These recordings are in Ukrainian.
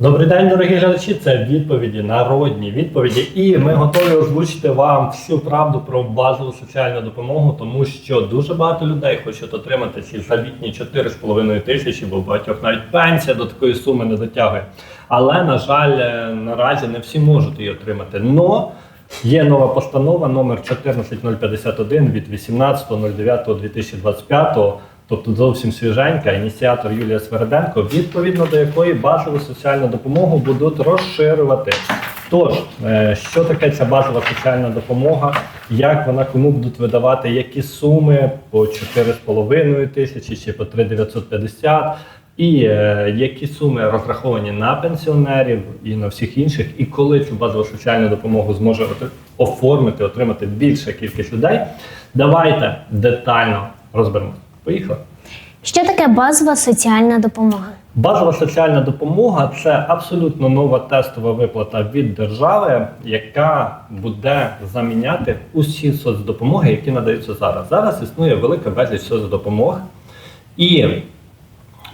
Добрий день, дорогі глядачі. Це відповіді, народні відповіді. І ми готові озвучити вам всю правду про базову соціальну допомогу, тому що дуже багато людей хочуть отримати ці завітні 4,5 тисячі, бо багатьох навіть пенсія до такої суми не дотягує. Але, на жаль, е, наразі не всі можуть її отримати. Но є нова постанова номер 14051 від 18.09.2025 Тобто зовсім свіженька, ініціатор Юлія Сверденко, відповідно до якої базову соціальну допомогу будуть розширювати. Тож, е, що таке ця базова соціальна допомога, як вона кому будуть видавати, які суми по 4,5 тисячі чи по 3,950, і е, які суми розраховані на пенсіонерів і на всіх інших, і коли цю базову соціальну допомогу зможе оформити, отримати більша кількість людей. Давайте детально розберемося. Поїхали. Що таке базова соціальна допомога? Базова соціальна допомога це абсолютно нова тестова виплата від держави, яка буде заміняти усі соцдопомоги, які надаються зараз. Зараз існує велика безліч соцдопомог, і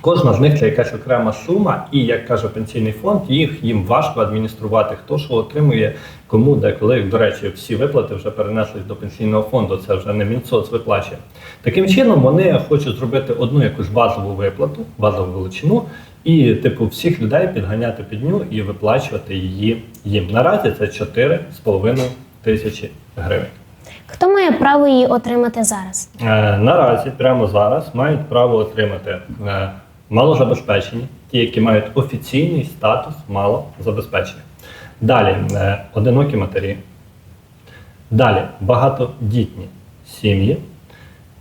кожна з них це якась окрема сума, і як каже пенсійний фонд, їх їм важко адмініструвати. Хто що отримує, кому, де, коли. До речі, всі виплати вже перенеслись до пенсійного фонду. Це вже не Мінсоц виплачує. Таким чином, вони хочуть зробити одну якусь базову виплату, базову величину, і типу всіх людей підганяти під ню і виплачувати її їм. Наразі це 4,5 тисячі гривень. Хто має право її отримати зараз? Е, наразі, прямо зараз, мають право отримати е, малозабезпечені, ті, які мають офіційний статус малозабезпечення. Далі е, одинокі матері. Далі багатодітні сім'ї.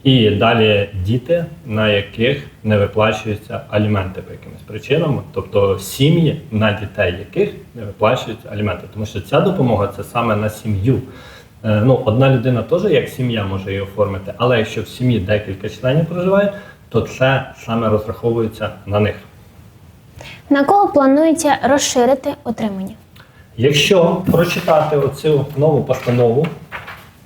І далі діти, на яких не виплачуються аліменти по якимось причинам, тобто сім'ї, на дітей яких не виплачуються аліменти. Тому що ця допомога це саме на сім'ю. Е, Ну, одна людина теж як сім'я може її оформити, але якщо в сім'ї декілька членів проживає, то це саме розраховується на них. На кого планується розширити отримання? Якщо прочитати оцю нову постанову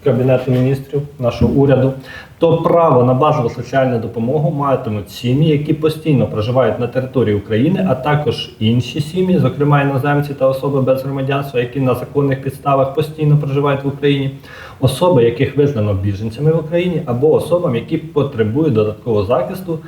Кабінету міністрів нашого уряду, то право на базову соціальну допомогу матимуть сім'ї, які постійно проживають на території України, а також інші сім'ї, зокрема іноземці та особи без громадянства, які на законних підставах постійно проживають в Україні, особи, яких визнано біженцями в Україні, або особам, які потребують додаткового захисту.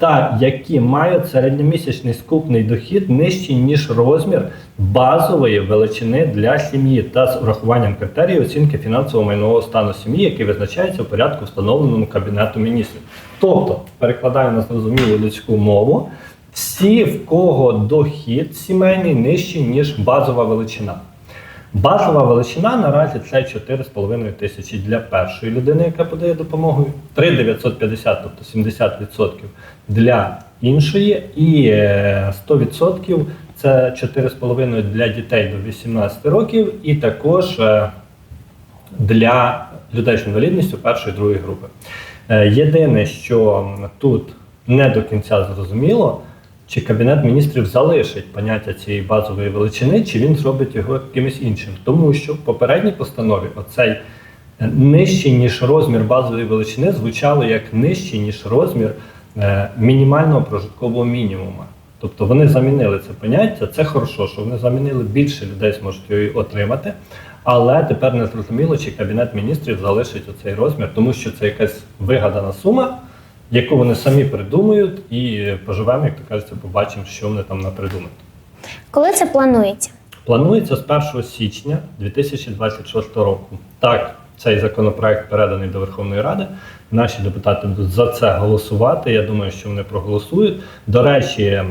Та які мають середньомісячний скупний дохід нижчий ніж розмір базової величини для сім'ї та з урахуванням критерії оцінки фінансово-майнового стану сім'ї, який визначається в порядку, встановленому Кабінету міністрів. Тобто, перекладаю на зрозумілу людську мову, всі, в кого дохід сімейний нижчий, ніж базова величина. Базова величина наразі це 4,5 тисячі для першої людини, яка подає допомогу, 3,950, тобто 70% для іншої, і е, 100% це 4,5 для дітей до 18 років, і також е, для людей з інвалідністю першої другої групи. Е, Єдине, що тут не до кінця зрозуміло, чи Кабінет міністрів залишить поняття цієї базової величини, чи він зробить його якимось іншим. Тому що в попередній постанові оцей е, нижчий, ніж розмір базової величини звучало як нижчий, ніж розмір е, мінімального прожиткового мінімуму. Тобто вони замінили це поняття. Це хорошо, що вони замінили більше людей зможуть її отримати. Але тепер не зрозуміло, чи Кабінет міністрів залишить оцей розмір, тому що це якась вигадана сума, яку вони самі придумають, і поживемо, як то кажеться, побачимо, що вони там напридумають. Коли це планується? Планується з 1 січня 2026 року. Так, цей законопроект переданий до Верховної Ради. Наші депутати будуть за це голосувати. Я думаю, що вони проголосують. До речі,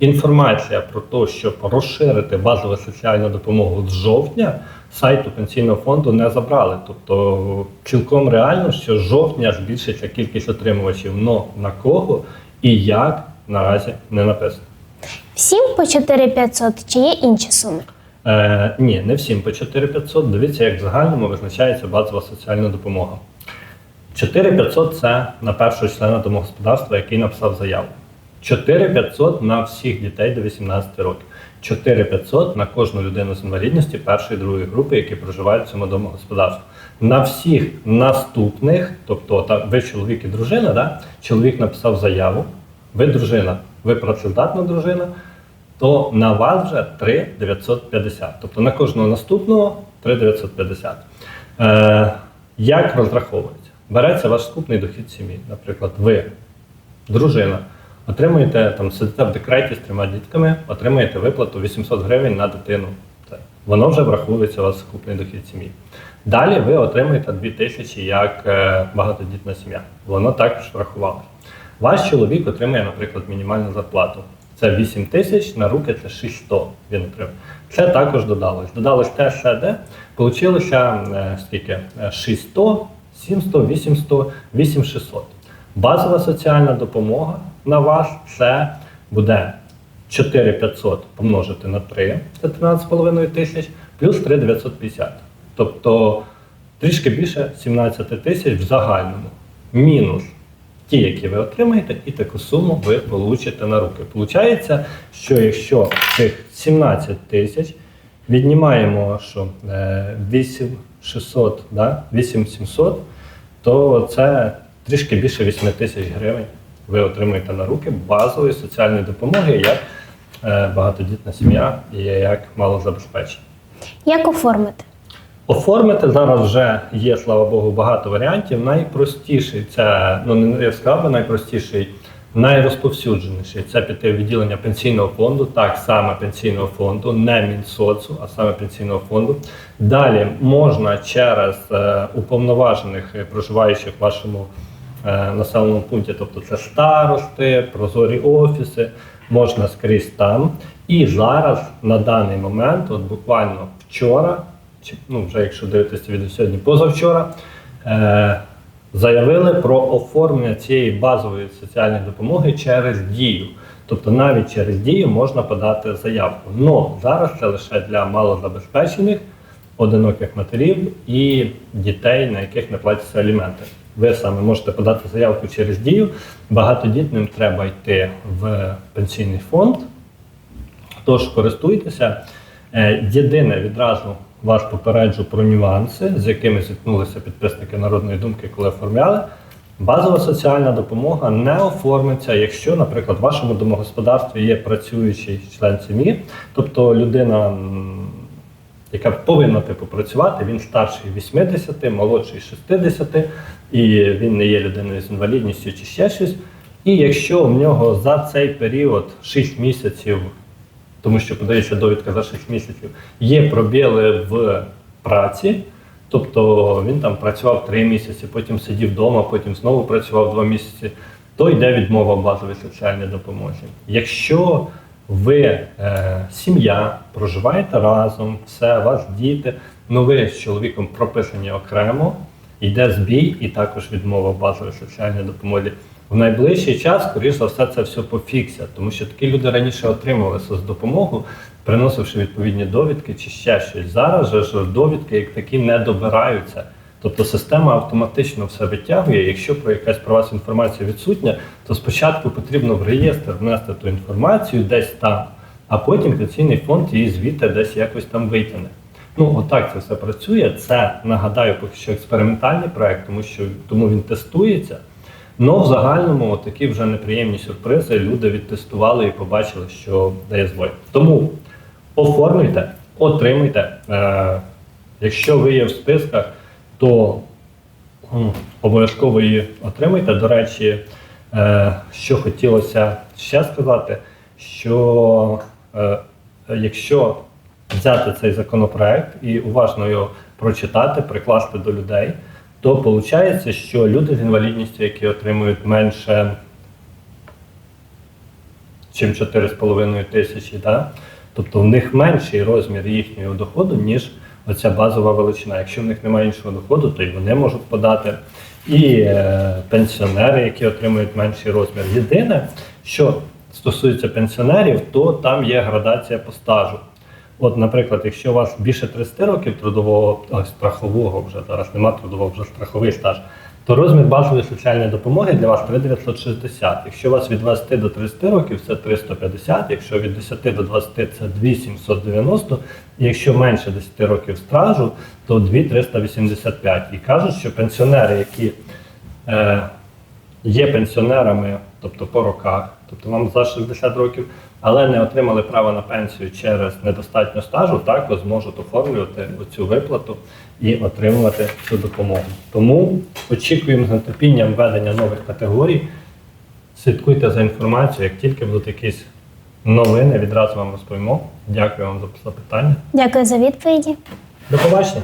інформація про те, щоб розширити базову соціальну допомогу з жовтня, сайту пенсійного фонду не забрали. Тобто цілком реально, що з жовтня збільшиться кількість отримувачів. Но на кого і як наразі не написано. Всім по 4500 чи є інші суми? Е, ні, не всім по 4500. Дивіться, як в загальному визначається базова соціальна допомога. 4500 це на першого члена домогосподарства, який написав заяву. 4500 на всіх дітей до 18 років. 4500 на кожну людину з інвалідності першої і другої групи, які проживають в цьому домогосподарстві. На всіх наступних, тобто та, ви чоловік і дружина, да? чоловік написав заяву, ви дружина, ви працездатна дружина, то на вас вже 3,950. Тобто на кожного наступного 3,950. Е, як розраховується? Береться ваш скупний дохід сім'ї. Наприклад, ви, дружина, отримуєте там, сидите в декреті з трьома дітками, отримуєте виплату 800 гривень на дитину. Це, воно вже враховується у вас скупний дохід сім'ї. Далі ви отримуєте 2000 як е, багатодітна сім'я. Воно також врахувалося. Ваш чоловік отримує, наприклад, мінімальну зарплату. Це 8 тисяч, на руки це 600 він отримав. Це також додалось. Додалось те, ще де. Получилося е, скільки? Е, 600, 700, 800, 8600. Базова соціальна допомога на вас це буде 4500 помножити на 3, це 13,5 тисяч, плюс 3,950. Тобто трішки більше 17 тисяч в загальному. Мінус ті, які ви отримаєте, і таку суму ви получите на руки. Получається, що якщо цих 17 тисяч віднімаємо що, е, 8600, да? 8700, то це трішки більше 8 тисяч гривень ви отримуєте на руки базової соціальної допомоги як е, багатодітна сім'я і як малозабезпечення. Як оформити? Оформити зараз вже є, слава Богу, багато варіантів. Найпростіший це, ну не я сказав би найпростіший, найрозповсюдженіший це піти в відділення пенсійного фонду, так саме пенсійного фонду, не Мінсоцу, а саме пенсійного фонду. Далі можна через е, уповноважених е, проживаючих в вашому населеному пункті, тобто це старости, прозорі офіси, можна скрізь там. І зараз на даний момент, от буквально вчора, чи ну вже якщо дивитися відео сьогодні, позавчора, е, заявили про оформлення цієї базової соціальної допомоги через дію. Тобто навіть через дію можна подати заявку. Но зараз це лише для малозабезпечених, одиноких матерів і дітей, на яких не платяться аліменти. Ви саме можете подати заявку через дію. Багатодітним треба йти в пенсійний фонд. Тож користуйтеся. Е, Єдине відразу вас попереджу про нюанси, з якими зіткнулися підписники народної думки, коли оформляли. Базова соціальна допомога не оформиться, якщо, наприклад, в вашому домогосподарстві є працюючий член сім'ї, тобто людина, яка повинна типу працювати, він старший 80, молодший 60, і він не є людиною з інвалідністю чи ще щось. І якщо в нього за цей період 6 місяців тому що подається довідка за 6 місяців, є пробіли в праці, тобто він там працював 3 місяці, потім сидів вдома, потім знову працював 2 місяці, то йде відмова в базовій соціальній допомозі. Якщо ви е, сім'я, проживаєте разом, все, вас діти, ну ви з чоловіком прописані окремо, йде збій і також відмова в базовій соціальній допомозі. В найближчий час, скоріш за все, це все пофіксять, тому що такі люди раніше отримували соцдопомогу, приносивши відповідні довідки чи ще щось. Зараз же ж довідки як такі не добираються. Тобто система автоматично все витягує. Якщо про якась про вас інформація відсутня, то спочатку потрібно в реєстр внести ту інформацію десь там, а потім пенсійний фонд її звідти десь якось там витягне. Ну, отак це все працює. Це нагадаю, поки що експериментальний проект, тому що тому він тестується. Ну, в загальному такі вже неприємні сюрпризи люди відтестували і побачили, що дає збой. Тому оформлюйте, отримуйте. Е, якщо ви є в списках, то обов'язково її отримуйте. До речі, е, що хотілося ще сказати, що е, якщо взяти цей законопроект і уважно його прочитати, прикласти до людей, то виходить, що люди з інвалідністю, які отримують менше, ніж 4,5 тисячі, да? тобто в них менший розмір їхнього доходу, ніж оця базова величина. Якщо в них немає іншого доходу, то і вони можуть подати. І е, пенсіонери, які отримують менший розмір. Єдине, що стосується пенсіонерів, то там є градація по стажу. От, наприклад, якщо у вас більше 30 років трудового страхового вже зараз немає трудового, вже страховий стаж, то розмір базової соціальної допомоги для вас 3960. Якщо вас від 20 до 30 років, це 350, якщо від 10 до 20 це 2790, і якщо менше 10 років стажу, то 2385. І кажуть, що пенсіонери, які е, є пенсіонерами, тобто по роках, тобто вам за 60 років, але не отримали право на пенсію через недостатньо стажу, також зможуть оформлювати цю виплату і отримувати цю допомогу. Тому очікуємо з нетерпінням введення нових категорій. Слідкуйте за інформацією, як тільки будуть якісь новини, відразу вам розповімо. Дякую вам за запитання. Дякую за відповіді. До побачення.